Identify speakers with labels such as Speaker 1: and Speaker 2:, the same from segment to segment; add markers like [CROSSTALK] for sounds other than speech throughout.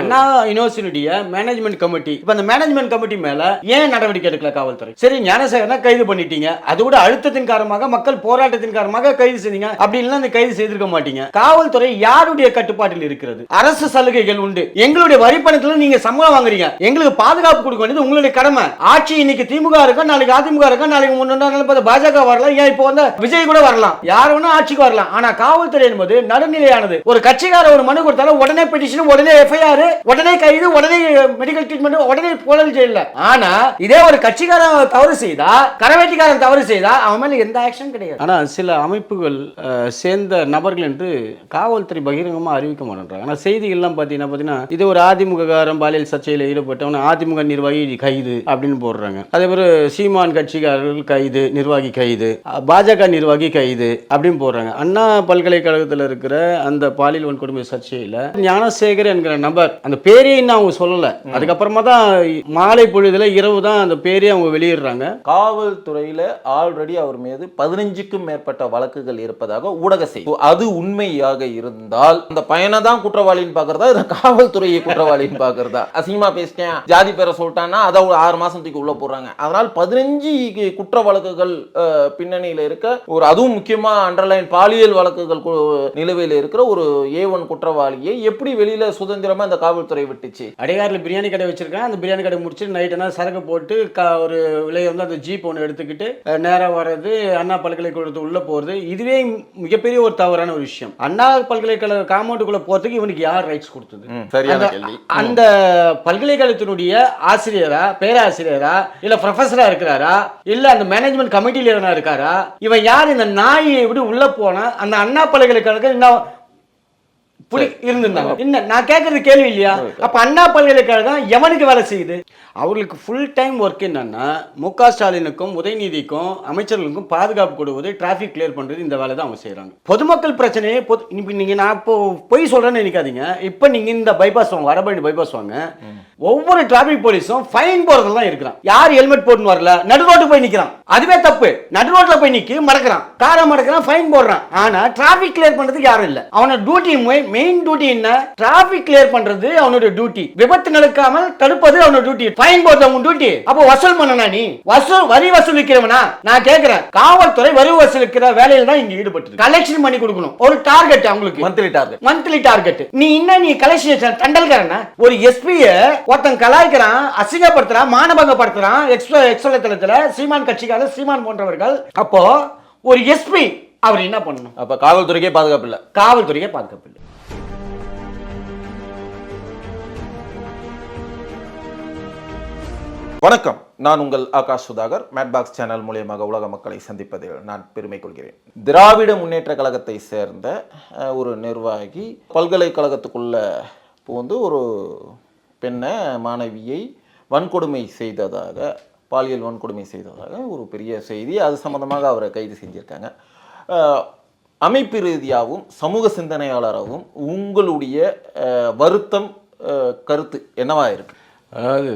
Speaker 1: அண்ணா யூனிவர்சிட்டிய management committee இப்ப அந்த management committee மேல ஏன் நடவடிக்கை எடுக்கல காவல்துறை? சரி ஞானசேகரனா கைது பண்ணிட்டீங்க. அது கூட அழுத்தத்தின் காரணமாக மக்கள் போராட்டத்தின் காரணமாக கைது செய்தீங்க. அப்படின்னு அந்த கைது செய்திருக்க மாட்டீங்க. காவல்துறை யாருடைய கட்டுப்பாட்டில் இருக்கிறது? அரசு சலுகைகள் உண்டு. எங்களுடைய வரிப்பணத்துல நீங்க சம்பளம் வாங்குறீங்க. எங்களுக்கு பாதுகாப்பு கொடுக்க வேண்டியது உங்களுடைய கடமை. ஆட்சி இன்னைக்கு திமுக இருக்கும் நாளைக்கு அதிமுக இருக்கும் நாளைக்கு முன்னாடி பாஜக வரலாம் ஏன் இப்போ வந்து விஜய் கூட வரலாம். யார் வேணா ஆட்சிக்கு வரலாம். ஆனா காவல்துறை என்பது நடுநிலையானது. ஒரு கட்சிக்கார ஒரு மனு கொடுத்தாலும் உடனே பெட்டிஷன் உடனே எஃப்ஐஆர் உடனே கைது உடனே மெடிக்கல் ட்ரீட்மெண்ட் உடனே போலல் ஜெயில ஆனா இதே ஒரு கட்சிக்காரன் தவறு செய்தா கரவேட்டிக்காரன் தவறு செய்தா அவன் மேல எந்த ஆக்ஷன் கிடையாது. ஆனா சில அமைப்புகள் சேர்ந்த நபர்கள் என்று காவல்துறை பகிரங்கமா அறிவிக்க மாட்டேன்றாங்க. ஆனா செய்திகள்லாம் பாத்தீங்கன்னா பாத்தீங்கன்னா இது ஒரு அதிமுககாரன் பாலியல் சர்ச்சையில் ஈடுபட்டவன் அதிமுக நிர்வாகி கைது அப்படின்னு போடுறாங்க. அதே மாதிரி சீமான் கட்சிக்காரர்கள் கைது நிர்வாகி கைது பாஜக நிர்வாகி கைது அப்படின்னு போடுறாங்க. அண்ணா பல்கலைக்கழகத்தில் இருக்கிற அந்த பாலியல் வன்கொடுமை சர்ச்சையில் ஞானசேகர் என்கிற நபர் அந்த பேரையே இன்னும் அவங்க சொல்லல. அதுக்கப்புறமா தான் மாலை பொழுதுல இரவு தான் அந்த பேரே அவங்க வெளியிடுறாங்க.
Speaker 2: காவல்துறையில ஆல்ரெடி அவர் மீது பதினஞ்சுக்கும் மேற்பட்ட வழக்குகள் இருப்பதாக ஊடக செய்தி. அது உண்மையாக இருந்தால் அந்த பையனை தான் குற்றவாளின்னு பாக்குறதா இல்ல காவல்துறையை குற்றவாளின்னு பாக்குறதா அசிங்கமா பேசிட்டேன். ஜாதி பேரை சொல்லிட்டான்னா அதை ஒரு ஆறு மாசம் தூக்கி உள்ள போடுறாங்க. அதனால் பதினஞ்சு குற்ற வழக்குகள் பின்னணியில் பின்னணியில இருக்க ஒரு அதுவும் முக்கியமா அண்டர்லைன் பாலியல் வழக்குகள் நிலுவையில் இருக்கிற ஒரு ஏ ஒன் குற்றவாளியை எப்படி வெளியில சுதந்திரமா இந்த காவல்துறை விட்டுச்சு.
Speaker 1: அடையாறில் பிரியாணி கடை வச்சிருக்கேன். அந்த பிரியாணி கடை முடிச்சுட்டு நைட் என்ன சரக்கு போட்டு க ஒரு விலையை வந்து அந்த ஜீப் ஒன்று எடுத்துக்கிட்டு நேராக வர்றது அண்ணா பல்கலைக்கழகத்து உள்ளே போகிறது இதுவே மிகப்பெரிய ஒரு தவறான ஒரு விஷயம். அண்ணா பல்கலைக்கழக காம்பவுண்டுக்குள்ளே போகிறதுக்கு இவனுக்கு யார் ரைட்ஸ் கொடுத்தது? அந்த- பல்கலைக்கழகத்தினுடைய ஆசிரியரா பேராசிரியரா இல்ல ப்ரொஃபஸரா இருக்கிறாரா இல்ல அந்த மேனேஜ்மெண்ட் கமிட்டியில இருக்காரா இவன் யார்? இந்த நாயை எப்படி உள்ள போனா அந்த அண்ணா பல்கலைக்கழகம் என்ன புடி இருந்திருந்தாங்க. என்ன நான் கேட்கறது கேள்வி இல்லையா? அப்ப அண்ணா பல்கலைக்கழகம் எவனுக்கு வேலை செய்யுது? அவர்களுக்கு ஃபுல் டைம் ஒர்க் என்னன்னா மு க ஸ்டாலினுக்கும் உதயநிதிக்கும் அமைச்சர்களுக்கும் பாதுகாப்பு கொடுவது டிராஃபிக் கிளியர் பண்றது இந்த வேலை தான் அவங்க செய்றாங்க. பொதுமக்கள் பிரச்சனையே இப்ப நீங்க நான் இப்போ பொய் சொல்றேன்னு நினைக்காதீங்க. இப்போ நீங்க இந்த பைபாஸ் வாங்க வடபழனி பைபாஸ் வாங்க. ஒவ்வொரு டிராஃபிக் போலீஸும் ஃபைன் போறதுல தான் இருக்கிறான். யார் ஹெல்மெட் போட்டுன்னு வரல? நடு ரோட்டு போய் நிக்கிறான். அதுவே தப்பு. நடு ரோட்ல போய் நிக்கி மடக்கிறான். காரை மடக்கிறான் ஃபைன் போடுறான். ஆனா டிராஃபிக் கிளியர் பண்றதுக்கு யாரும் இல்ல. அவனோட டியூட்டி மெயின் டியூட்டி என்ன? டிராஃபிக் கிளியர் பண்றது அவனோட டியூட்டி விபத்து நடக்காமல் தடுப்பது அவனோட டியூட்டி ஃபைன் போடுறது அவன் டியூட்டி அப்போ வசூல் பண்ணனா நீ? வசூல் வரி வசூலிக்கிறவனா? நான் கேக்குறேன். காவல்துறை வரி வசூலிக்கிற வேலையில தான் இங்க ஈடுபட்டு கலெக்ஷன் பண்ணி கொடுக்கணும். ஒரு டார்கெட் அவங்களுக்கு.
Speaker 2: மந்த்லி டார்கெட்
Speaker 1: மந்த்லி டார்கெட் நீ என்ன நீ கலெக்ஷன் தண்டல்காரனா? ஒரு எஸ்பிய ஒருத்தன் கலாய்க்கிறான் அசிங்கப்படுத்துறான் மானபங்கப்படுத்துறான் எக்ஸ்ட்ரா எக்ஸ்ட்ரா தளத்துல சீமான் கட்சிக்காரர் சீமான் போன்றவர்கள். அப்போ ஒரு எஸ்பி அவர் என்ன பண்ணணும்?
Speaker 2: அப்ப காவல்துறைக்கே பாதுகாப்பு இல்ல.
Speaker 1: காவல்துறையை பாதுகாப்பு இல்லை.
Speaker 2: வணக்கம். நான் உங்கள் ஆகாஷ் சுதாகர். மேட்பாக்ஸ் சேனல் மூலியமாக உலக மக்களை சந்திப்பதில் நான் பெருமை கொள்கிறேன். திராவிட முன்னேற்ற கழகத்தை சேர்ந்த ஒரு நிர்வாகி பல்கலைக்கழகத்துக்குள்ள புகுந்து ஒரு பெண்ணை மாணவியை வன்கொடுமை செய்ததாக பாலியல் வன்கொடுமை செய்ததாக ஒரு பெரிய செய்தி. அது சம்பந்தமாக அவரை கைது செஞ்சிருக்காங்க. அமைப்பு ரீதியாகவும் சமூக சிந்தனையாளராகவும் உங்களுடைய வருத்தம் கருத்து என்னவா இருக்கு?
Speaker 1: அதாவது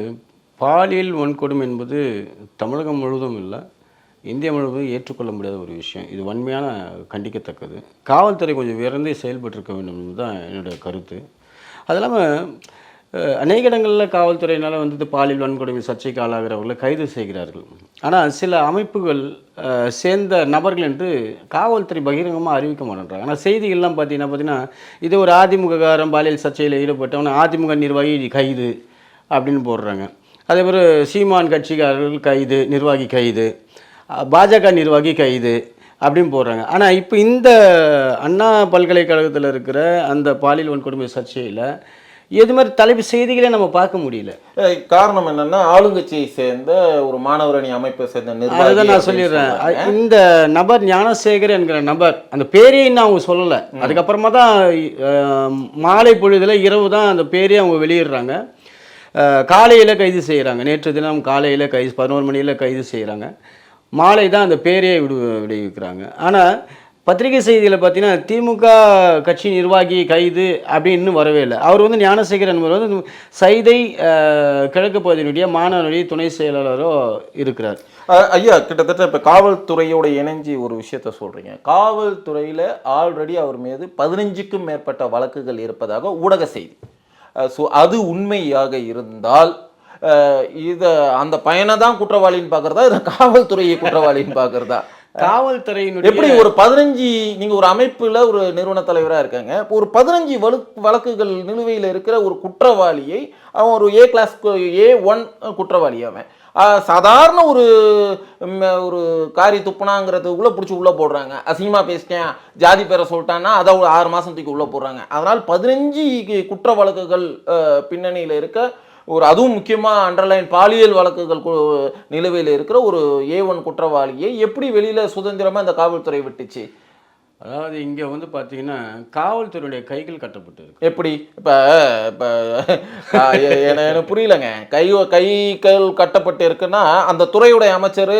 Speaker 1: பாலியல் வன்கொடுமை என்பது தமிழகம் முழுவதும் இல்லை. இந்தியா முழுவதும் ஏற்றுக்கொள்ள முடியாத ஒரு விஷயம். இது வன்மையான கண்டிக்கத்தக்கது. காவல்துறை கொஞ்சம் விரைந்தே செயல்பட்டிருக்க வேண்டும் என்பதுதான் என்னுடைய கருத்து. அது இல்லாமல் அநேக இடங்களில் காவல்துறையினால் வந்து பாலியல் வன்கொடுமை சர்ச்சைக்கு ஆளாகிறவர்களை கைது செய்கிறார்கள். ஆனால் சில அமைப்புகள் சேர்ந்த நபர்கள் என்று காவல்துறை பகிரங்கமாக அறிவிக்க மாட்டேன்றாங்க. ஆனால் செய்திகள்லாம் பார்த்தீங்கன்னா பார்த்தீங்கன்னா இது ஒரு அதிமுககாரன் பாலியல் சர்ச்சையில் ஈடுபட்டவன் அதிமுக நிர்வாகி கைது அப்படின்னு போடுறாங்க. அதே மாதிரி சீமான் கட்சிக்காரர்கள் கைது நிர்வாகி கைது பாஜக நிர்வாகி கைது அப்படின்னு போடுறாங்க. ஆனால் இப்போ இந்த அண்ணா பல்கலைக்கழகத்தில் இருக்கிற அந்த பாலியல் வன்கொடுமை சர்ச்சையில் இது மாதிரி தலைப்பு செய்திகளே நம்ம பார்க்க முடியல.
Speaker 2: காரணம் என்னன்னா ஆளுங்கட்சியை சேர்ந்த ஒரு மாணவரணி அமைப்பை சேர்ந்த நிர்வாகி
Speaker 1: அதுதான் நான் சொல்லிடுறேன். இந்த நபர் ஞானசேகர் என்கிற நபர் அந்த பேரே இன்னும் அவங்க சொல்லலை. அதுக்கப்புறமா தான் மாலை பொழுதுல இரவு தான் அந்த பேரே அவங்க வெளியிடுறாங்க. காலையில் கைது செய்கிறாங்க நேற்று தினம் காலையில் கைது பதினோரு மணியில் கைது செய்கிறாங்க மாலை தான் அந்த பேரே விடு விடுவிக்கிறாங்க. ஆனால் பத்திரிகை செய்தியில் பார்த்தீங்கன்னா திமுக கட்சி நிர்வாகி கைது அப்படின்னு வரவே இல்லை. அவர் வந்து ஞானசேகரன் வந்து சைதை கிழக்கு பகுதியினுடைய மாணவனுடைய துணை செயலாளரோ இருக்கிறார்.
Speaker 2: ஐயா கிட்டத்தட்ட இப்போ காவல்துறையோட இணைஞ்சி ஒரு விஷயத்த சொல்கிறீங்க காவல்துறையில் ஆல்ரெடி அவர் மீது பதினஞ்சுக்கும் மேற்பட்ட வழக்குகள் இருப்பதாக ஊடக செய்தி. ஸோ அது உண்மையாக இருந்தால் இதை அந்த பையனை தான் குற்றவாளின்னு பார்க்கறதா? இல்லை காவல்துறையை குற்றவாளின்னு பார்க்கறதா?
Speaker 1: காவல்துறையினுடைய
Speaker 2: எப்படி ஒரு பதினஞ்சு நீங்க ஒரு அமைப்புல ஒரு நிறுவன தலைவரா இருக்காங்க ஒரு பதினஞ்சு வழக்கு வழக்குகள் நிலுவையில் இருக்கிற ஒரு குற்றவாளியை அவன் ஒரு ஏ கிளாஸ் ஏ ஒன் குற்றவாளி அவன். சாதாரண ஒரு ஒரு காரி துப்புனாங்கிறதுக்குள்ளே பிடிச்சி உள்ளே போடுறாங்க. அசிங்கமாக பேசிட்டேன் ஜாதி பேரை சொல்லிட்டான்னா அதை ஒரு ஆறு மாதத்துக்கு தூக்கி போடுறாங்க. அதனால் பதினஞ்சு குற்ற வழக்குகள் பின்னணியில் இருக்க ஒரு அதுவும் முக்கியமாக அண்டர்லைன் பாலியல் வழக்குகள் கு- நிலுவையில் இருக்கிற ஒரு ஏ ஒன் குற்றவாளியை எப்படி வெளியில் சுதந்திரமாக இந்த காவல்துறை விட்டுச்சு?
Speaker 1: அதாவது இங்க வந்து பாத்தீங்கன்னா காவல்துறையுடைய கைகள் கட்டப்பட்டு இருக்கு
Speaker 2: எப்படி? இப்போ இப்போ எனக்கு புரியலங்க. கை கைகள் கட்டப்பட்டு இருக்குன்னா அந்த துறையுடைய அமைச்சர்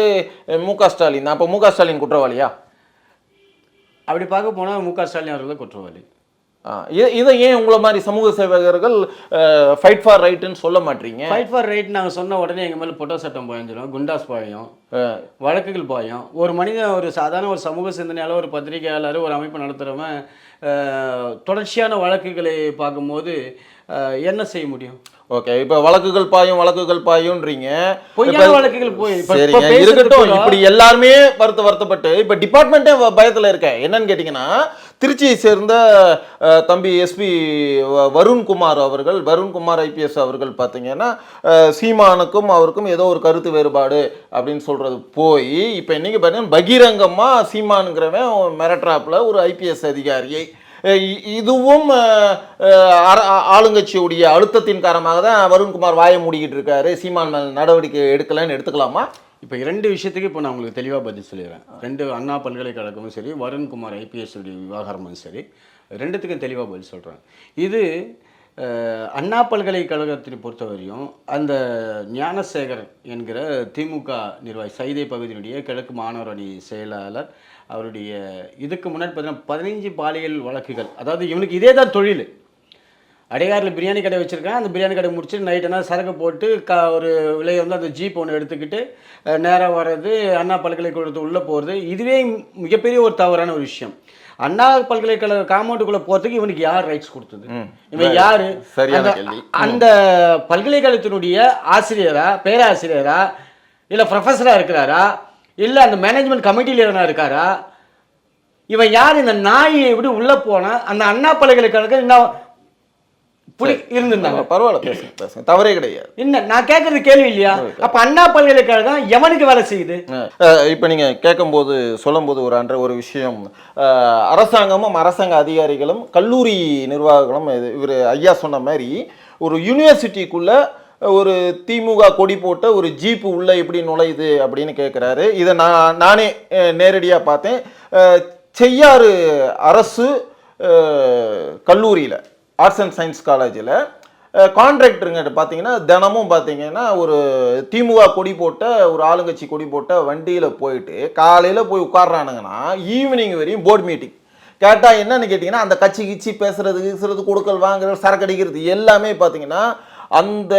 Speaker 2: மு க ஸ்டாலின் அப்போ மு க ஸ்டாலின் குற்றவாளியா?
Speaker 1: அப்படி பார்க்க போனா மு க ஸ்டாலின் அவர்கள் குற்றவாளி.
Speaker 2: இதை ஏன் உங்களை மாதிரி சமூக சேவகர்கள் ஃபைட் ஃபார் ரைட்டுன்னு சொல்ல மாட்டீங்க?
Speaker 1: ஃபைட் ஃபார் ரைட் நாங்க சொன்ன உடனே எங்க மேல பொட்டோ சட்டம் பாய்ஞ்சிடும் குண்டாஸ் பாயும் வழக்குகள் பாயும். ஒரு மனிதன் ஒரு சாதாரண ஒரு சமூக சிந்தனையாளர் ஒரு பத்திரிகையாளர் ஒரு அமைப்பு நடத்துகிறவன் தொடர்ச்சியான வழக்குகளை பார்க்கும்போது என்ன செய்ய முடியும்?
Speaker 2: ஓகே இப்போ வழக்குகள் பாயும் வழக்குகள் பாயும்ன்றீங்க
Speaker 1: வழக்குகள் போய்
Speaker 2: இருக்கட்டும்.
Speaker 1: கூட-
Speaker 2: இப்படி எல்லாருமே வருத்த வருத்தப்பட்டு இப்ப டிபார்ட்மெண்ட்டே பயத்துல இருக்கேன். என்னன்னு கேட்டிங்கன்னா திருச்சியை சேர்ந்த தம்பி எஸ்பி வருண்குமார் அவர்கள் வருண்குமார் ஐபிஎஸ் அவர்கள் பார்த்தீங்கன்னா சீமானுக்கும் அவருக்கும் ஏதோ ஒரு கருத்து வேறுபாடு அப்படின்னு சொல்கிறது போய் இப்போ இன்னைக்கு பார்த்தீங்கன்னா பகிரங்கமா சீமானுங்கிறவன் மெரட்ராப்பில் ஒரு ஐபிஎஸ் அதிகாரியை. இதுவும் ஆ- ஆளுங்கட்சியுடைய அழுத்தத்தின் காரணமாக தான் வருண்குமார் வாயை மூடிக்கிட்டு இருக்காரு. சீமான் மேல் நடவடிக்கை எடுக்கலன்னு எடுத்துக்கலாமா?
Speaker 1: இப்போ இரண்டு விஷயத்துக்கு இப்போ நான் உங்களுக்கு தெளிவாக பதில் சொல்லிடுறேன். ரெண்டு அண்ணா பல்கலைக்கழகமும் சரி வருண்குமார் ஐபிஎஸ்ஸுடைய விவகாரமும் சரி ரெண்டுத்துக்கும் தெளிவாக பதில் சொல்கிறேன் இது அண்ணா பல்கலைக்கழகத்தை பொறுத்தவரையும் அந்த ஞானசேகர் என்கிற திமுக நிர்வாகி சைதை பகுதியினுடைய கிழக்கு மாணவர் அணி செயலாளர் அவருடைய இதுக்கு முன்னாடி பார்த்தீங்கன்னா பதினஞ்சு பாலியல் வழக்குகள் அதாவது இவனுக்கு இதே தான் தொழில். அடையாறில் பிரியாணி கடை வச்சுருக்கேன் அந்த பிரியாணி கடை முடிச்சுட்டு நைட் என்ன சரக்கு போட்டு க ஒரு விலையை வந்து அந்த ஜீப் ஒன்று எடுத்துக்கிட்டு நேராக வர்றது அண்ணா பல்கலைக்கழகத்து உள்ளே போகிறது இதுவே மிகப்பெரிய ஒரு தவறான ஒரு விஷயம். அண்ணா பல்கலைக்கழக காம்பவுண்டுக்குள்ளே போகிறதுக்கு இவனுக்கு யார் ரைட்ஸ் கொடுத்தது? இவன் யாரு? அந்த- பல்கலைக்கழகத்தினுடைய ஆசிரியரா பேராசிரியரா இல்லை ப்ரொஃபஸராக இருக்கிறாரா இல்லை அந்த மேனேஜ்மெண்ட் கமிட்டியில் எதனா இருக்காரா இவன் யார்? இந்த நாயை விட உள்ளே போனா அந்த அண்ணா பல்கலைக்கழகம் என்ன புடி இருந்திருந்தாங்க.
Speaker 2: பரவாயில்ல பேசுங்க தவறே கிடையாது.
Speaker 1: என்ன நான் கேட்கறது கேள்வி இல்லையா? அப்ப அண்ணா பல்கலைக்கழகம் எவனுக்கு வேலை செய்யுது?
Speaker 2: இப்போ நீங்கள் கேட்கும்போது சொல்லும்போது ஒரு அன்ற ஒரு விஷயம். அரசாங்கமும் அரசாங்க அதிகாரிகளும் கல்லூரி நிர்வாகங்களும் இவர் ஐயா சொன்ன மாதிரி ஒரு யூனிவர்சிட்டிக்குள்ள ஒரு திமுக கொடி போட்ட ஒரு ஜீப்பு உள்ள எப்படி நுழையுது அப்படின்னு கேட்குறாரு இதை நான் நானே நேரடியாக பார்த்தேன். செய்யாறு அரசு கல்லூரியில். ஆர்ட்ஸ் அண்ட் சயின்ஸ் காலேஜில் கான்ட்ராக்டருங்க பார்த்தீங்கன்னா தினமும் பார்த்தீங்கன்னா ஒரு திமுக கொடி போட்ட ஒரு ஆளுங்கட்சி கொடி போட்ட வண்டியில் போயிட்டு காலையில் போய் உட்காடுறானுங்கன்னா ஈவினிங் வரையும் போர்டு மீட்டிங் கேட்டால் என்னன்னு கேட்டிங்கன்னா அந்த கட்சி கிச்சி பேசுறது கீசுறது கொடுக்கல் வாங்குறது சரக்கு அடிக்கிறது எல்லாமே பார்த்தீங்கன்னா அந்த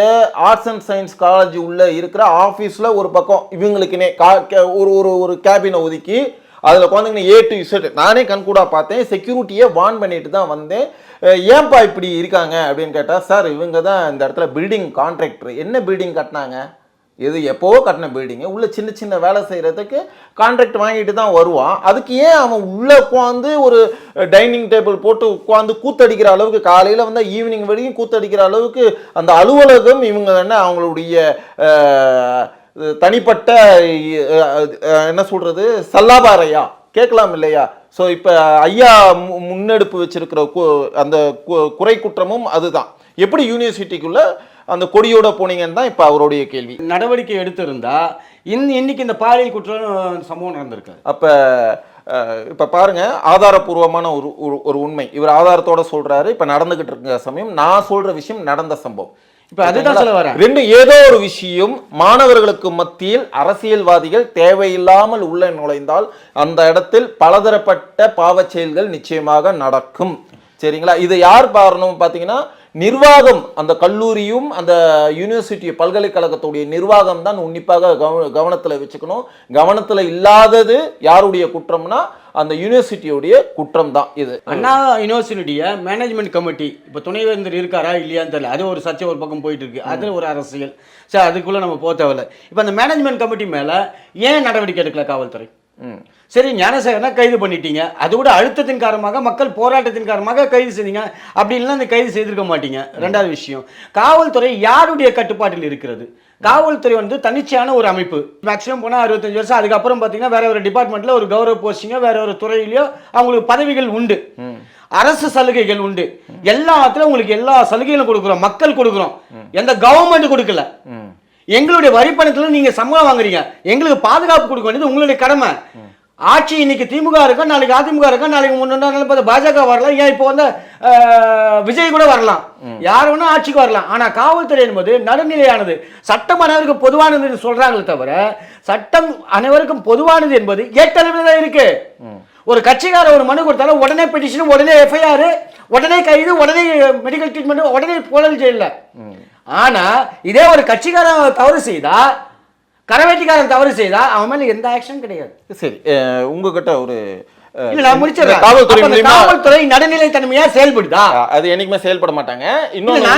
Speaker 2: ஆர்ட்ஸ் அண்ட் சயின்ஸ் காலேஜ் உள்ளே இருக்கிற ஆஃபீஸில் ஒரு பக்கம் இவங்களுக்குனே கா கே- ஒரு ஒரு ஒரு கேபினை ஒதுக்கி அதில் குழந்தைங்க ஏ டு இசட் நானே கண்கூடா பார்த்தேன். செக்யூரிட்டியை வார்ன் பண்ணிட்டு தான் வந்தேன். ஏன்பா இப்படி இருக்காங்க அப்படின்னு கேட்டால் சார் இவங்க தான் இந்த இடத்துல பில்டிங் கான்ட்ராக்டர் என்ன பில்டிங் கட்டினாங்க? இது எப்போவோ கட்டின பில்டிங்கு உள்ளே சின்ன சின்ன வேலை செய்கிறதுக்கு கான்ட்ராக்ட் வாங்கிட்டு தான் வருவான். அதுக்கு ஏன் அவன் உள்ளே உட்காந்து ஒரு டைனிங் டேபிள் போட்டு உட்காந்து கூத்தடிக்கிற அளவுக்கு காலையில் வந்து ஈவினிங் வரைக்கும் கூத்தடிக்கிற அளவுக்கு அந்த அலுவலகம் இவங்க என்ன அவங்களுடைய தனிப்பட்ட என்ன சொல்கிறது சல்லாபாறையா கேட்கலாம் இல்லையா? ஸோ இப்போ ஐயா முன்னெடுப்பு வச்சிருக்கிற கு- அந்த கு- குறை குற்றமும் அதுதான். எப்படி யூனிவர்சிட்டிக்குள்ள அந்த கொடியோட போனீங்கன்னு தான் இப்போ அவருடைய கேள்வி.
Speaker 1: நடவடிக்கை எடுத்திருந்தா இந்த இன்னைக்கு இந்த பாலியல் குற்றம் சம்பவம் நடந்திருக்காது.
Speaker 2: அப்போ இப்போ பாருங்க ஆதாரபூர்வமான ஒரு ஒரு- ஒரு உண்மை. இவர் ஆதாரத்தோட சொல்றாரு இப்போ நடந்துகிட்டு இருக்க சமயம் நான் சொல்ற விஷயம் நடந்த சம்பவம்.
Speaker 1: இப்ப அதுதான் சொல்ல வரேன்.
Speaker 2: ரெண்டு ஏதோ ஒரு விஷயம் மாணவர்களுக்கு மத்தியில் அரசியல்வாதிகள் தேவையில்லாமல் உள்ள நுழைந்தால் அந்த இடத்தில் பலதரப்பட்ட பாவச் செயல்கள் நிச்சயமாக நடக்கும். சரிங்களா? இது யார் பாரணும் பார்த்தீங்கன்னா நிர்வாகம் அந்த கல்லூரியும் அந்த யூனிவர்சிட்டி பல்கலைக்கழகத்துடைய நிர்வாகம் தான் உன்னிப்பாக கவ கவனத்தில் வச்சுக்கணும். கவனத்தில் இல்லாதது யாருடைய குற்றம்னா அந்த யூனிவர்சிட்டியுடைய குற்றம் தான் இது.
Speaker 1: அண்ணா யூனிவர்சிட்டிய மேனேஜ்மெண்ட் கமிட்டி இப்போ துணைவேந்தர் இருக்காரா இல்லையான்னு தெரியல. அது ஒரு சர்ச்சை ஒரு பக்கம் போயிட்டு இருக்கு அது ஒரு அரசியல். சரி அதுக்குள்ள நம்ம போக தேவையில்ல. இப்போ அந்த மேனேஜ்மெண்ட் கமிட்டி மேல ஏன் நடவடிக்கை எடுக்கல காவல்துறை. சரி ஞானசேகரனை கைது பண்ணிட்டீங்க. அது கூட அழுத்தத்தின் காரணமாக மக்கள் போராட்டத்தின் காரணமாக கைது செய்தீங்க. அப்படி இல்லைன்னா அந்த கைது செய்திருக்க மாட்டீங்க. ரெண்டாவது விஷயம். காவல்துறை யாருடைய கட்டுப்பாட்டில் இருக்கிறது? காவல்துறை வந்து தன்னிச்சையான ஒரு அமைப்பு. மேக்ஸிமம் போனால் அறுபத்தஞ்சு வருஷம். அதுக்கப்புறம் பார்த்தீங்கன்னா வேற ஒரு டிபார்ட்மெண்ட்ல ஒரு கௌரவ போஸ்டிங்கோ வேற ஒரு துறையிலையோ அவங்களுக்கு பதவிகள் உண்டு. அரசு சலுகைகள் உண்டு. எல்லாத்துலயும் உங்களுக்கு எல்லா சலுகைகளும் கொடுக்குறோம். மக்கள் கொடுக்குறோம். எந்த கவர்மெண்ட் கொடுக்கல. எங்களுடைய வரி பணத்துல நீங்க சம்பளம் வாங்குறீங்க. எங்களுக்கு பாதுகாப்பு கொடுக்க வேண்டியது உங்களுடைய கடமை. ஆட்சி இன்னைக்கு திமுக இருக்கும் நாளைக்கு அதிமுக இருக்கும் நாளைக்கு முன்னாடி பாஜக வரலாம் ஏன் இப்போ வந்து விஜய் கூட வரலாம். யார் வேணா ஆட்சிக்கு வரலாம். ஆனா காவல்துறை என்பது நடுநிலையானது. சட்டம் அனைவருக்கும் பொதுவானது சொல்றாங்களே தவிர சட்டம் அனைவருக்கும் பொதுவானது என்பது ஏற்றளவில் தான் இருக்கு. ஒரு கட்சிக்கார ஒரு மனு கொடுத்தாலும் உடனே பெட்டிஷன் உடனே எஃப்ஐஆர் உடனே கைது உடனே மெடிக்கல் ட்ரீட்மெண்ட் உடனே புழல் ஜெயில ஆனா இதே ஒரு கட்சிக்காரன் தவறு செய்தா கரவேட்டிக்காரன் தவறு செய்தா அவன் மேல எந்த ஆக்ஷன் கிடையாது.
Speaker 2: சரி உங்ககிட்ட ஒரு காவல்துறை
Speaker 1: நடுநிலை தன்மையா செயல்படுதா?
Speaker 2: அது என்னைக்குமே செயல்பட மாட்டாங்க. இன்னொன்னு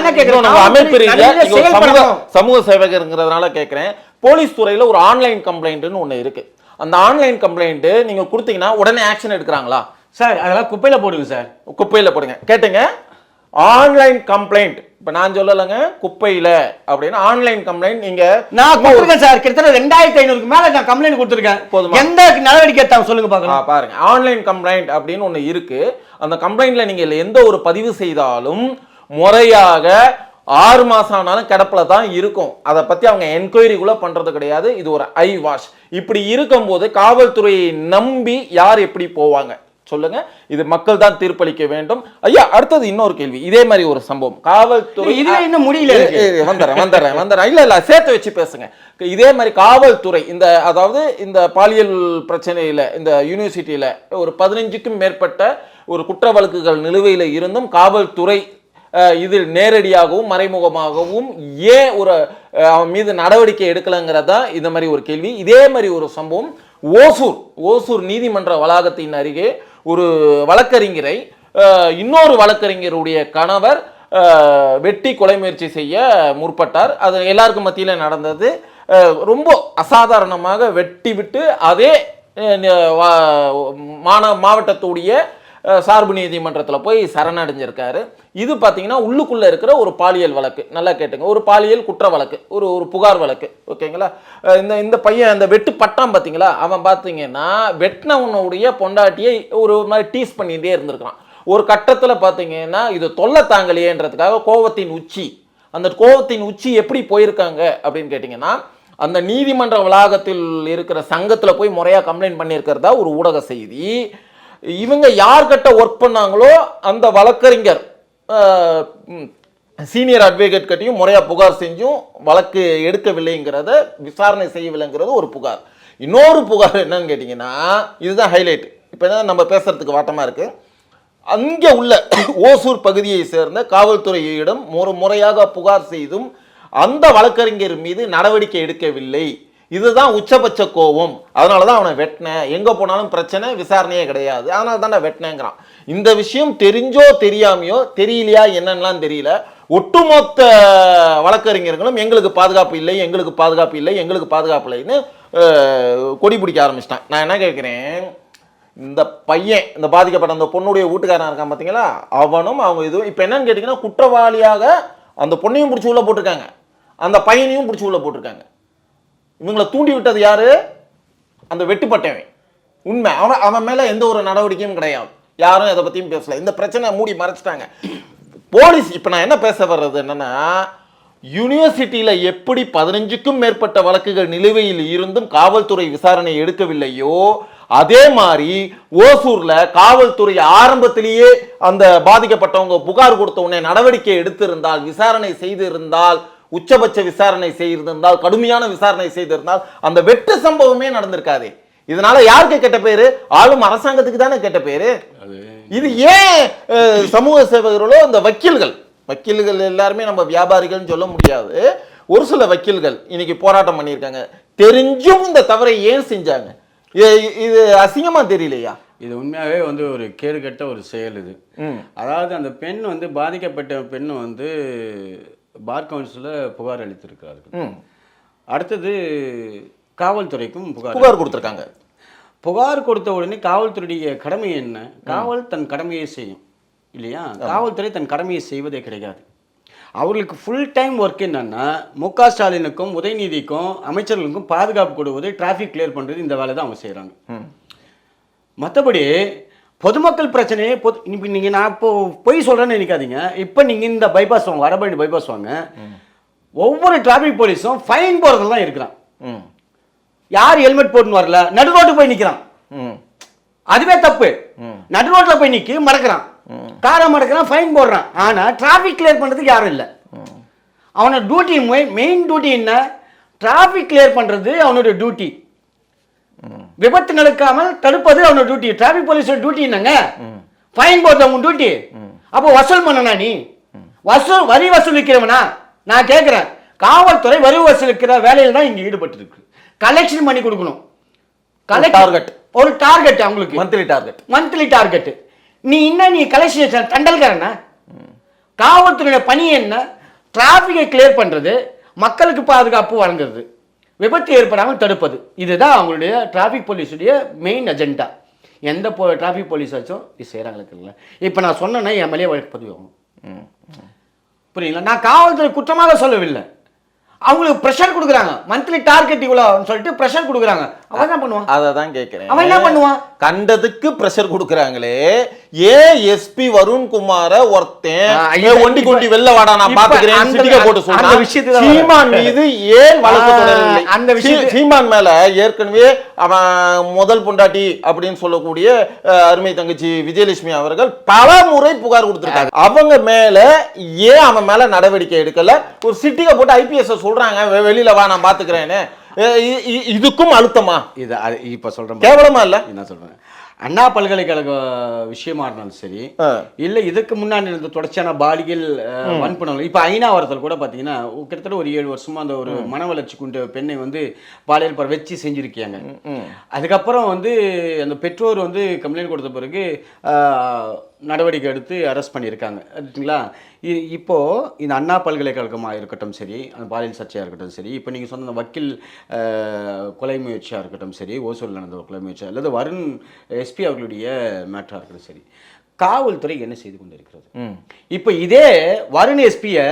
Speaker 2: அமைப்பு ரீதியா சமூக சேவகருங்கிறதுனால கேட்கிறேன் போலீஸ் துறையில ஒரு ஆன்லைன் கம்ப்ளைண்ட்னு ஒண்ணு இருக்கு. அந்த ஆன்லைன் கம்ப்ளைண்ட் நீங்க கொடுத்தீங்கன்னா உடனே ஆக்ஷன் எடுக்கிறாங்களா?
Speaker 1: சார் அதெல்லாம் குப்பையில போடுங்க சார்.
Speaker 2: குப்பையில போடுங்க. கேட்டுங்க. ஆன்லைன் கம்ப்ளைண்ட் இப்ப நான் சொல்லலைங்க குப்பையில அப்படின்னு ஆன்லைன் கம்ப்ளைண்ட் நீங்க
Speaker 1: நான் கொடுத்துருக்கேன் சார். கிட்டத்தட்ட ரெண்டாயிரத்தி ஐநூறுக்கு மேல நான் கம்ப்ளைண்ட் கொடுத்துருக்கேன்.
Speaker 2: போதுமா?
Speaker 1: எந்த நடவடிக்கை எடுத்தாங்க சொல்லுங்க
Speaker 2: ஆ,
Speaker 1: பாக்கலாம்
Speaker 2: பாருங்க. ஆன்லைன் கம்ப்ளைண்ட் அப்படின்னு ஒன்று இருக்கு. அந்த கம்ப்ளைண்ட்ல நீங்க எந்த ஒரு பதிவு செய்தாலும் முறையாக ஆறு மாசம் ஆனாலும் கிடப்பில தான் இருக்கும். அதை பத்தி அவங்க என்கொயரி கூட பண்றது கிடையாது. இது ஒரு ஐ வாஷ் இப்படி இருக்கும்போது காவல்துறையை நம்பி யார் எப்படி போவாங்க? சொல்லுங்க. இது மக்கள் தான் தீர்ப்பளிக்க வேண்டும். ஐயா அடுத்தது இன்னொரு கேள்வி. இதே மாதிரி ஒரு சம்பவம். காவல்துறை
Speaker 1: இதுவே இன்னும் முடியல
Speaker 2: வந்துடுறேன் வந்துடுறேன் வந்துடுறேன். இல்ல இல்ல சேர்த்து வச்சு பேசுங்க. இதே மாதிரி காவல்துறை இந்த அதாவது இந்த பாலியல் பிரச்சனையில இந்த யூனிவர்சிட்டியில ஒரு பதினஞ்சுக்கும் மேற்பட்ட ஒரு குற்ற வழக்குகள் நிலுவையில் இருந்தும் காவல்துறை இதில் நேரடியாகவும் மறைமுகமாகவும் ஏன் ஒரு அவன் மீது நடவடிக்கை எடுக்கலங்கிறதா இந்த மாதிரி ஒரு கேள்வி. இதே மாதிரி ஒரு சம்பவம் ஓசூர் ஓசூர் நீதிமன்ற வளாகத்தின் அருகே ஒரு வழக்கறிஞரை இன்னொரு வழக்கறிஞருடைய கணவர் வெட்டி கொலை முயற்சி செய்ய முற்பட்டார். அது எல்லாருக்கும் மத்தியில் நடந்தது. ரொம்ப அசாதாரணமாக வெட்டி விட்டு அதே மான மாவட்டத்துடைய சார்பு நீதிமன்றத்தில் போய் சரணடைஞ்சிருக்காரு. இது பார்த்தீங்கன்னா உள்ளுக்குள்ளே இருக்கிற ஒரு பாலியல் வழக்கு. நல்லா கேட்டுங்க. ஒரு பாலியல் குற்ற வழக்கு. ஒரு ஒரு புகார் வழக்கு. ஓகேங்களா? இந்த இந்த பையன் அந்த வெட்டு பட்டான் பார்த்தீங்களா அவன் பார்த்தீங்கன்னா வெட்டினவனுடைய பொண்டாட்டியை ஒரு மாதிரி டீஸ் பண்ணிகிட்டே இருந்திருக்கான். ஒரு கட்டத்தில் பார்த்தீங்கன்னா இது தொல்லை தாங்கலையேன்றதுக்காக கோவத்தின் உச்சி. அந்த கோவத்தின் உச்சி எப்படி போயிருக்காங்க அப்படின்னு கேட்டிங்கன்னா அந்த நீதிமன்ற வளாகத்தில் இருக்கிற சங்கத்தில் போய் முறையாக கம்ப்ளைண்ட் பண்ணியிருக்கிறதா ஒரு ஊடக செய்தி. இவங்க யார்கிட்ட ஒர்க் பண்ணாங்களோ அந்த வழக்கறிஞர் சீனியர் அட்வொகேட் கிட்டையும் முறையாக புகார் செஞ்சும் வழக்கு எடுக்கவில்லைங்கிறத விசாரணை செய்யவில்லைங்கிறது ஒரு புகார். இன்னொரு புகார் என்னன்னு கேட்டிங்கன்னா இதுதான் ஹைலைட் இப்போ என்ன நம்ம பேசுறதுக்கு வாட்டமாக இருக்குது அங்கே உள்ள [COUGHS] ஓசூர் பகுதியை சேர்ந்த காவல்துறையிடம் ஒரு முறையாக புகார் செய்தும் அந்த வழக்கறிஞர் மீது நடவடிக்கை எடுக்கவில்லை. இதுதான் உச்சபட்ச கோபம். அதனால தான் அவனை வெட்டினேன். எங்கே போனாலும் பிரச்சனை விசாரணையே கிடையாது. அதனால தான் நான் வெட்டினேங்கிறான். இந்த விஷயம் தெரிஞ்சோ தெரியாமையோ தெரியலையா என்னன்னுலாம் தெரியல. ஒட்டுமொத்த வழக்கறிஞர்களும் எங்களுக்கு பாதுகாப்பு இல்லை எங்களுக்கு பாதுகாப்பு இல்லை எங்களுக்கு பாதுகாப்பு இல்லைன்னு கொடி பிடிக்க ஆரம்பிச்சிட்டான். நான் என்ன கேட்குறேன்? இந்த பையன் இந்த பாதிக்கப்பட்ட அந்த பொண்ணுடைய வீட்டுக்காரன் இருக்கான் பார்த்தீங்களா? அவனும் அவங்க இதுவும் இப்போ என்னன்னு கேட்டிங்கன்னா குற்றவாளியாக அந்த பொண்ணையும் பிடிச்சி உள்ள போட்டிருக்காங்க. அந்த பையனையும் பிடிச்சி உள்ள போட்டிருக்காங்க. இவங்களை தூண்டி விட்டது யாரு? அந்த வெட்டுப்பட்டவன். உண்மை. அவன் அவன் மேலே எந்த ஒரு நடவடிக்கையும் கிடையாது. யாரும் இதை பற்றியும் பேசல. இந்த பிரச்சனை மூடி மறைச்சிட்டாங்க. போலீஸ் இப்போ நான் என்ன பேச வர்றது என்னன்னா யூனிவர்சிட்டியில் எப்படி பதினஞ்சுக்கும் மேற்பட்ட வழக்குகள் நிலுவையில் இருந்தும் காவல்துறை விசாரணை எடுக்கவில்லையோ அதே மாதிரி ஓசூர்ல காவல்துறை ஆரம்பத்திலேயே அந்த பாதிக்கப்பட்டவங்க புகார் கொடுத்த உடனே நடவடிக்கை எடுத்திருந்தால் விசாரணை செய்திருந்தால் உச்சபட்ச விசாரணை செய்திருந்தால் கடுமையான விசாரணை செய்திருந்தால் அந்த வெட்டு சம்பவமே நடந்திருக்காதே. இதனால யாருக்கு கெட்ட பேரு? ஆளும் அரசாங்கத்துக்கு தானே கெட்ட பேரு? இது ஏன் சமூக சேவகர்களோ இந்த வக்கீல்கள் வக்கீல்கள் எல்லாருமே நம்ம வியாபாரிகள்னு சொல்ல முடியாது. ஒரு சில வக்கீல்கள் இன்னைக்கு போராட்டம் பண்ணியிருக்காங்க. தெரிஞ்சும் இந்த தவறை ஏன் செஞ்சாங்க? இது அசிங்கமா தெரியலையா?
Speaker 1: இது உண்மையாகவே வந்து ஒரு கேடுகட்ட ஒரு செயல் இது. அதாவது அந்த பெண் வந்து பாதிக்கப்பட்ட பெண் வந்து பார் கவுன்சிலில் புகார் அளித்திருக்கிறார்கள். அடுத்தது காவல்துறைக்கும் புகார்.
Speaker 2: புகார் கொடுத்துருக்காங்க.
Speaker 1: புகார் கொடுத்த உடனே காவல்துறையுடைய கடமை என்ன? காவல் தன் கடமையை செய்யும். இல்லையா? காவல்துறை தன் கடமையை செய்வதே கிடையாது. அவர்களுக்கு ஃபுல் டைம் ஒர்க் என்னன்னா மு க ஸ்டாலினுக்கும் உதயநிதிக்கும் அமைச்சர்களுக்கும் பாதுகாப்பு கொடுவது டிராஃபிக் கிளியர் பண்ணுறது இந்த வேலை தான் அவங்க செய்கிறாங்க மற்றபடி பொதுமக்கள் பிரச்சனையே பொது இப்போ நீங்கள் நான் இப்போ பொய் சொல்கிறேன்னு நினைக்காதீங்க. இப்போ நீங்கள் இந்த பைபாஸ் வாங்க வடபழனி பைபாஸ் வாங்க. ஒவ்வொரு டிராஃபிக் போலீஸும் ஃபைன் போகிறதெல்லாம் இருக்கிறான்.
Speaker 2: ம்.
Speaker 1: யார் ஹெல்மெட் போட்டுன்னு வரல? நடு ரோட்டுக்கு போய் நிற்கிறான்
Speaker 2: ம்.
Speaker 1: அதுவே தப்பு. நடு ரோட்ல போய் நிக்கி மடக்கிறான். காரை மடக்கிறான் ஃபைன் போடுறான். ஆனா டிராஃபிக் கிளியர் பண்றதுக்கு யாரும் இல்லை. அவனோட டியூட்டி மெயின் டியூட்டி என்ன? டிராஃபிக் கிளியர் பண்றது அவனுடைய டியூட்டி விபத்து நடக்காமல் தடுப்பது அவனோட டியூட்டி டிராஃபிக் போலீஸோட டியூட்டி என்னங்க? ஃபைன் போடுறது உன் டியூட்டி அப்போ வசூல் பண்ணனா நீ? வசூல் வரி வசூலிக்கிறவனா? நான் கேட்குறேன் காவல்துறை வரி வசூலிக்கிற வேலையில் தான் இங்கே ஈடுபட்டு இருக்கு கலெக்ஷன் பண்ணி கொடுக்கணும்.
Speaker 2: target.
Speaker 1: ஒரு டார்கெட் அவங்களுக்கு.
Speaker 2: மந்த்லி டார்கெட்
Speaker 1: மந்த்லி டார்கெட் நீ இன்னும் நீ கலெக்ஷன் தண்டல்காரனா காவல்துறையோட பணி என்ன? டிராஃபிக்கை கிளியர் பண்றது மக்களுக்கு பாதுகாப்பு வழங்குறது. விபத்து ஏற்படாமல் தடுப்பது. இதுதான் அவங்களுடைய டிராஃபிக் போலீஸுடைய மெயின் அஜெண்டா எந்த போ டிராஃபிக் போலீஸ் ஆச்சும் இது செய்கிறாங்களுக்கு இப்போ நான் சொன்னேன்னா என் மேலேயே வழக்கு பதிவு ஆகும் புரியுங்களா நான் காவல்துறை குற்றமாக சொல்லவில்லை. அவங்களுக்கு ப்ரெஷர் கொடுக்குறாங்க. மந்த்லி டார்கெட் இவ்வளோன்னு சொல்லிட்டு ப்ரெஷர் கொடுக்குறாங்க. அவன் என்ன பண்ணுவான்?
Speaker 2: அதை தான் கேட்குறேன்
Speaker 1: அவன் என்ன பண்ணுவான்?
Speaker 2: கண்டதுக்கு பிரஷர் கொடுக்குறாங்களே. ஏன் எஸ்பி வருண்குமார ஒருத்தன்.
Speaker 1: ஆ,
Speaker 2: ஏ,
Speaker 1: இப்ப-
Speaker 2: ஒண்டி கொண்டி வெளில வாடா நான் பாத்துக்கிறேன் சிட்டிகை போட்டு சொல்றான்.
Speaker 1: விஷயத்துக்கு தான் வரேன்.
Speaker 2: சீமான் மீது ஏன் வழக்கு
Speaker 1: அந்த
Speaker 2: சீ- சீமான் மேல ஏற்கனவே அவன் முதல் பொண்டாட்டி அப்படின்னு சொல்லக்கூடிய அருமை தங்கச்சி விஜயலட்சுமி அவர்கள் பல முறை புகார் கொடுத்திருக்காங்க. அவங்க மேல ஏன் அவன் மேல நடவடிக்கை எடுக்கல? ஒரு சிட்டிகை போட்டு ஐபிஎஸ் சொல்றாங்க வெளியில வா நான் பாத்துக்கிறேன்னு. இதுக்கும் அழுத்தமா?
Speaker 1: இது இப்போ சொல்கிறேன்
Speaker 2: கேவலமா இல்ல?
Speaker 1: என்ன சொல்றேன் அண்ணா பல்கலைக்கழக விஷயமா இருந்தாலும் சரி. இல்ல இதுக்கு முன்னாடி இருந்த தொடர்ச்சியான பாலியல் வன்புணர்வு இப்ப ஐநா வரத்தில் கூட பாத்தீங்கன்னா கிட்டத்தட்ட ஒரு ஏழு வருஷமா அந்த ஒரு மன வளர்ச்சி கொண்ட பெண்ணை வந்து பாலியல் பர வச்சு செஞ்சிருக்காங்க அதுக்கப்புறம் வந்து அந்த பெற்றோர் வந்து கம்ப்ளைண்ட் கொடுத்த பிறகு நடவடிக்கை எடுத்து அரெஸ்ட் பண்ணியிருக்காங்க. சரிங்களா? இ- இப்போ இந்த அண்ணா பல்கலைக்கழகமாக இருக்கட்டும் சரி அந்த பாலியல் சர்ச்சையாக இருக்கட்டும் சரி இப்போ நீங்கள் சொன்ன அந்த வக்கீல் கொலை முயற்சியாக இருக்கட்டும் சரி ஓசூரில் நடந்த கொலை முயற்சி அல்லது வருண் எஸ்பி அவர்களுடைய மேட்டராக இருக்கட்டும் சரி காவல்துறை என்ன செய்து கொண்டிருக்கிறது? இப்போ இதே வருண் எஸ்பியை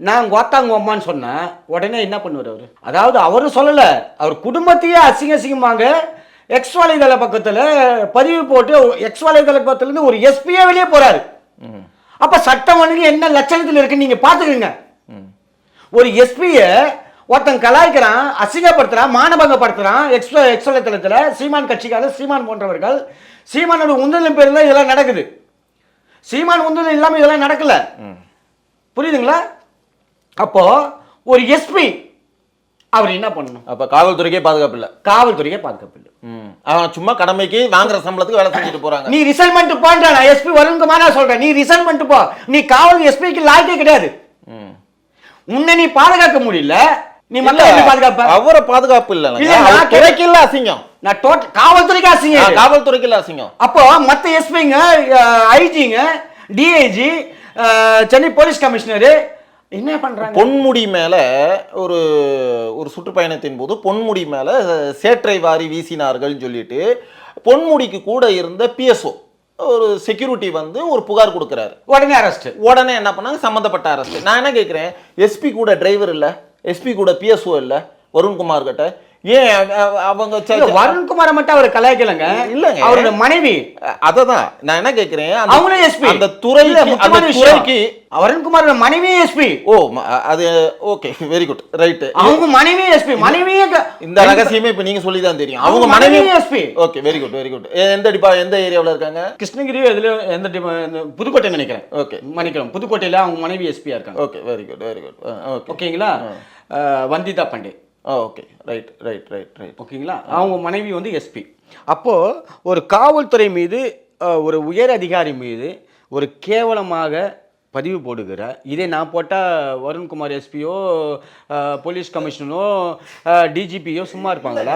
Speaker 1: நான் கோத்தாங்குவம்மான்னு சொன்னேன் உடனே என்ன பண்ணுவார் அவர்? அதாவது அவரும் சொல்லலை அவர் குடும்பத்தையே அசிங்க அசிங்கமாங்க எக்ஸ் வலைதள பக்கத்தில் பதிவு போட்டு எக்ஸ் வலைதள பக்கத்துலேருந்து ஒரு எஸ்பியே வெளியே போறாரு.
Speaker 2: ம்.
Speaker 1: அப்போ சட்டம் ஒழுங்கு என்ன லட்சணத்தில் இருக்குன்னு நீங்கள் பார்த்துக்கோங்க ஒரு எஸ்பியை ஒருத்தன் கலாய்க்கிறான் அசிங்கப்படுத்துறான் மானபங்கப்படுத்துறான் எக்ஸ் எக்ஸ் வலைத்தளத்தில் சீமான் கட்சிக்காரர் சீமான் போன்றவர்கள். சீமானோட உந்துதலின் பேரில் தான் இதெல்லாம் நடக்குது. சீமான் உந்துதல் இல்லாமல் இதெல்லாம் நடக்கல. புரியுதுங்களா? அப்போ ஒரு எஸ்பி அவர் என்ன பண்ணணும்?
Speaker 2: அப்ப காவல்துறைக்கே பாதுகாப்பு இல்ல.
Speaker 1: காவல்துறையே பாதுகாப்பு இல்லை.
Speaker 2: அவன் சும்மா கடமைக்கு வாங்குற சம்பளத்துக்கு வேலை செஞ்சுட்டு போறாங்க.
Speaker 1: நீ ரிசல்மெண்ட் போன்ற நான் எஸ்பி வருண்குமாரா சொல்றேன். நீ ரிசல்மெண்ட் போ. நீ காவல் எஸ்பிக்கு லாய்க்கே கிடையாது.
Speaker 2: ம்.
Speaker 1: உன்னை நீ பாதுகாக்க முடியல. நீ எப்படி பாதுகாப்ப?
Speaker 2: அவரை பாதுகாப்பு இல்ல.
Speaker 1: நான்
Speaker 2: துறைக்கு இல்ல அசிங்கம்.
Speaker 1: நான் டோட்டல் காவல்துறைக்கு
Speaker 2: ஆ,
Speaker 1: அசிங்க
Speaker 2: காவல்துறைக்கு இல்ல அசிங்கம்.
Speaker 1: அப்போ மத்த எஸ்பிங்க ஐஜிங்க டிஐஜி சென்னை போலீஸ் கமிஷனரு என்ன பண்றாங்க?
Speaker 2: பொன்முடி மேல ஒரு ஒரு சுற்றுப்பயணத்தின் போது பொன்முடி மேல சேற்றை வாரி வீசினார்கள் சொல்லிட்டு பொன்முடிக்கு கூட இருந்த பிஎஸ்ஓ ஒரு செக்யூரிட்டி வந்து ஒரு புகார் கொடுக்குறாரு.
Speaker 1: உடனே அரெஸ்ட்
Speaker 2: உடனே என்ன பண்ணாங்க? சம்மந்தப்பட்ட அரசு நான் என்ன கேட்குறேன் எஸ்பி கூட டிரைவர் இல்ல. எஸ்பி கூட பிஎஸ்ஓ இல்ல. வருண்குமார் கிட்ட ஏன் அவ- அவ- அவங்க
Speaker 1: வருண்குமாரை மட்டும் அவர் கலாய்க்கலங்க.
Speaker 2: இல்லங்க.
Speaker 1: அவரோட மனைவி.
Speaker 2: அததான். நான் என்ன கேட்கிறேன்
Speaker 1: அவங்களும் எஸ்பி
Speaker 2: அந்த துறைக்கு அந்த துறைக்கு
Speaker 1: விஷயம் வருண்குமாரோட மனைவி எஸ்பி
Speaker 2: ஓ அது ஓகே. வெரி குட் ரைட்
Speaker 1: அவங்க மனைவி எஸ்பி மனைவியே
Speaker 2: இந்த ரகசியமே இப்ப நீங்க சொல்லி தான் தெரியும். அவங்க மனைவி
Speaker 1: SP
Speaker 2: okay very good very good எந்த டிபா எந்த ஏரியாவுல இருக்காங்க?
Speaker 1: கிருஷ்ணகிரி இதுல எந்த புதுக்கோட்டை நினைக்கிறேன்.
Speaker 2: ஓகே
Speaker 1: மன்னிக்கிறோம் புதுக்கோட்டையில அவங்க மனைவி எஸ்பியா இருக்காங்க.
Speaker 2: Okay very good very good okay
Speaker 1: ஓகேங்களா Vandita Pandey
Speaker 2: okay right right right right
Speaker 1: ஓகேங்களா அவங்க மனைவி வந்து எஸ்பி அப்போ ஒரு காவல்துறை மீது ஒரு உயர் அதிகாரி மீது ஒரு கேவலமாக பதிவு போடுகிற இதே நான் போட்டால் வருண்குமார் எஸ்பியோ போலீஸ் கமிஷனோ டிஜிபியோ சும்மா இருப்பாங்களா?